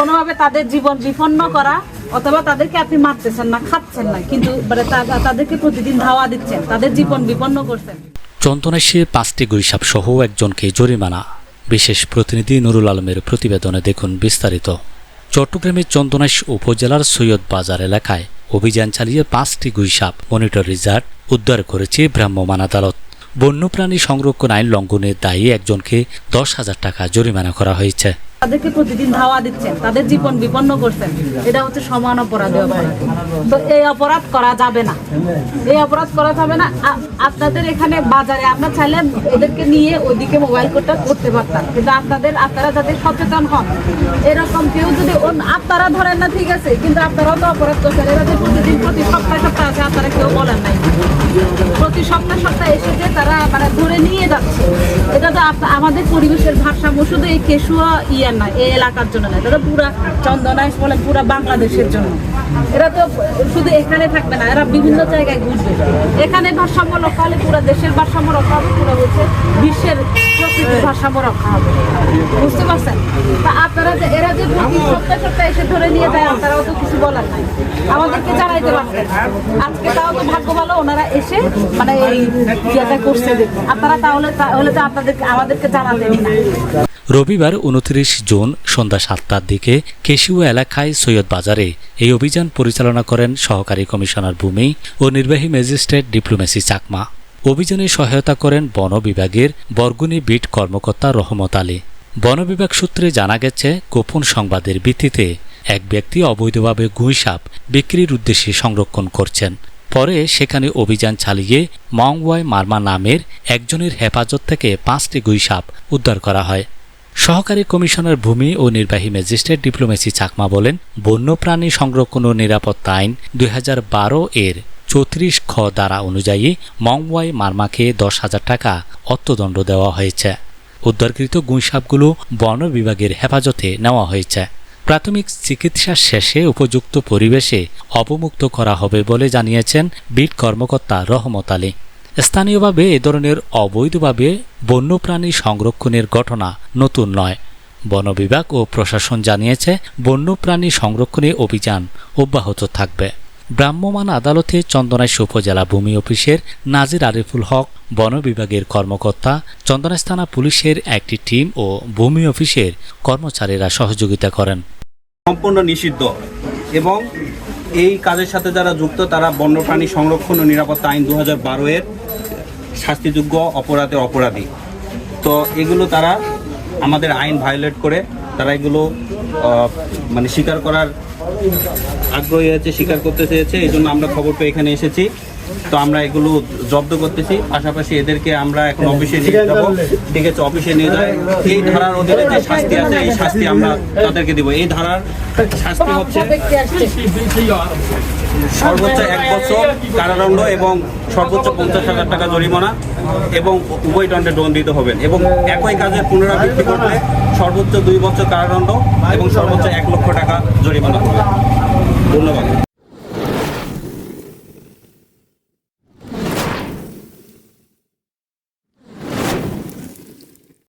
কোনোভাবে তাদের জীবন বিপন্ন করা অথবা তাদেরকে আপনি মারতেছেন না, খাচ্ছেন না, কিন্তু মানে তাদেরকে প্রতিদিন ধাওয়া দিচ্ছেন, তাদের জীবন বিপন্ন করছেন। চন্দনাইশে পাঁচটি গুইসাপ সহ একজনকে জরিমানা। বিশেষ প্রতিনিধি নুরুল আলমের প্রতিবেদনে দেখুন বিস্তারিত। চট্টগ্রামের চন্দনাইশ উপজেলার সৈয়দ বাজার এলাকায় অভিযান চালিয়ে পাঁচটি গুইসাপ মনিটর রিজার্ভ উদ্ধার করেছে ভ্রাম্যমাণ আদালত। বন্যপ্রাণী সংরক্ষণ আইন লঙ্ঘনের দায়ী একজনকে দশ হাজার টাকা জরিমানা করা হয়েছে। তাদেরকে প্রতিদিন ধাওয়া দিচ্ছেন, তাদের জীবন বিপন্ন করছেন। এটা হচ্ছে সমান অপরাধী অপরাধ। তো এই অপরাধ করা যাবে না। এই অপরাধ করা যাবে না। আপনাদের এখানে বাজারে আপনার চাইলে এদেরকে নিয়ে ওইদিকে মোবাইল কোর্টটা করতে পারতাম। কিন্তু আপনাদের, আপনারা যাতে সচেতন হন, এরকম কেউ যদি আপনারা ধরেন না ঠিক আছে, কিন্তু আপনারাও তো অপরাধ করছেন। এরা যে প্রতিদিন, প্রতি সপ্তাহে সপ্তাহে আছে, আপনারা কেউ বলেন নাই। প্রতি সপ্তাহ সপ্তাহে এসে যে তারা মানে ধরে নিয়ে যাচ্ছে। এটা তো আমাদের পরিবেশের ভারসাম্য, শুধু এই কেশুয়া ইয়ার না এই এলাকার জন্য না এটা তো পুরা চন্দনাইশ বলে পুরা বাংলাদেশের জন্য। এরা তো শুধু এখানে থাকবে না, এরা বিভিন্ন জায়গায় ঘুরবে। এখানে ভারসাম্য রক্ষা হলে পুরো দেশের ভারসাম্য রক্ষা হবে, পুরো হচ্ছে বিশ্বের প্রকৃতির ভারসাম্য রক্ষা হবে। বুঝতে পারছেন? তা আপনারা যে এরা যে প্রতি সপ্তাহে সপ্তাহে এসে ধরে নিয়ে যায় তারাও তো কিছু বলার নাই। আমাদেরকে জানাইতে পারতেন। আজকে তাও তো ভাগ্য ভালো, ওনারা এসে মানে এই করছে আপনারা তাহলে তাহলে তো আপনাদেরকে আমাদেরকে জানাতেনই না। রবিবার উনত্রিশ জুন সন্ধ্যা সাতটার দিকে কেশিয়া এলাকায় সৈয়দ বাজারে এই অভিযান পরিচালনা করেন সহকারী কমিশনার ভূমি ও নির্বাহী ম্যাজিস্ট্রেট ডিপ্লোমেসি চাকমা। অভিযানে সহায়তা করেন বন বিভাগের বরগুনি বিট কর্মকর্তা রহমত আলী। বন বিভাগ সূত্রে জানা গেছে, গোপন সংবাদের ভিত্তিতে এক ব্যক্তি অবৈধভাবে গুইসাপ বিক্রির উদ্দেশ্যে সংরক্ষণ করছেন। পরে সেখানে অভিযান চালিয়ে মংওয়াই মার্মা নামের একজনের হেফাজত থেকে পাঁচটি গুইসাপ উদ্ধার করা হয়। সহকারী কমিশনার ভূমি ও নির্বাহী ম্যাজিস্ট্রেট ডিপ্লোমেসি চাকমা বলেন, বন্যপ্রাণী সংরক্ষণ ও নিরাপত্তা আইন দু হাজার বারো এর চৌত্রিশ খ দ্বারা অনুযায়ী মংওয়াই মার্মাকে দশ হাজার টাকা অর্থদণ্ড দেওয়া হয়েছে। উদ্ধারকৃত গুইসাপগুলো বন বিভাগের হেফাজতে নেওয়া হয়েছে। প্রাথমিক চিকিৎসা শেষে উপযুক্ত পরিবেশে অবমুক্ত করা হবে বলে জানিয়েছেন বিট কর্মকর্তা রহমত আলী। স্থানীয়ভাবে এ ধরনের অবৈধভাবে বন্যপ্রাণী সংরক্ষণের ঘটনা নতুন নয়। বন বিভাগ ও প্রশাসন জানিয়েছে, বন্যপ্রাণী সংরক্ষণে অভিযান অব্যাহত থাকবে। ভ্রাম্যমাণ আদালতে চন্দনাইশ উপজেলা ভূমি অফিসের নাজির আরিফুল হক, বন বিভাগের কর্মকর্তা, চন্দনাইশ থানা পুলিশের একটি টিম ও ভূমি অফিসের কর্মচারীরা সহযোগিতা করেন। সম্পূর্ণ নিষিদ্ধ এবং এই কাজের সাথে যারা যুক্ত, তারা বন্যপ্রাণী সংরক্ষণ ও নিরাপত্তা আইন দু হাজার বারো এর শাস্তিযোগ্য অপরাধের অপরাধী। তো এগুলো তারা আমাদের আইন ভায়োলেট করে তারা এগুলো মানে স্বীকার করার আগ্রহী আছে স্বীকার করতে চেয়েছে, এই জন্য আমরা খবর পেয়ে এখানে এসেছি। তো আমরা এগুলো জব্দ করতেছি। পাশাপাশি এদেরকে আমরা এখন অফিসে নিয়ে যাব। ঠিক আছে অফিসে নিয়ে যাই এই ধারার অধীনে যে শাস্তি আছে এই শাস্তি আমরা তাদেরকে দিব। এই ধারার শাস্তি হচ্ছে সর্বোচ্চ এক বছর কারাদণ্ড এবং সর্বোচ্চ পঞ্চাশ হাজার টাকা জরিমানা এবং উভয় দণ্ডে দণ্ডিত হবেন এবং একই কাজের পুনরাবৃত্তি করলে সর্বোচ্চ দুই বছর কারাদণ্ড এবং সর্বোচ্চ এক লক্ষ টাকা জরিমানা হবে।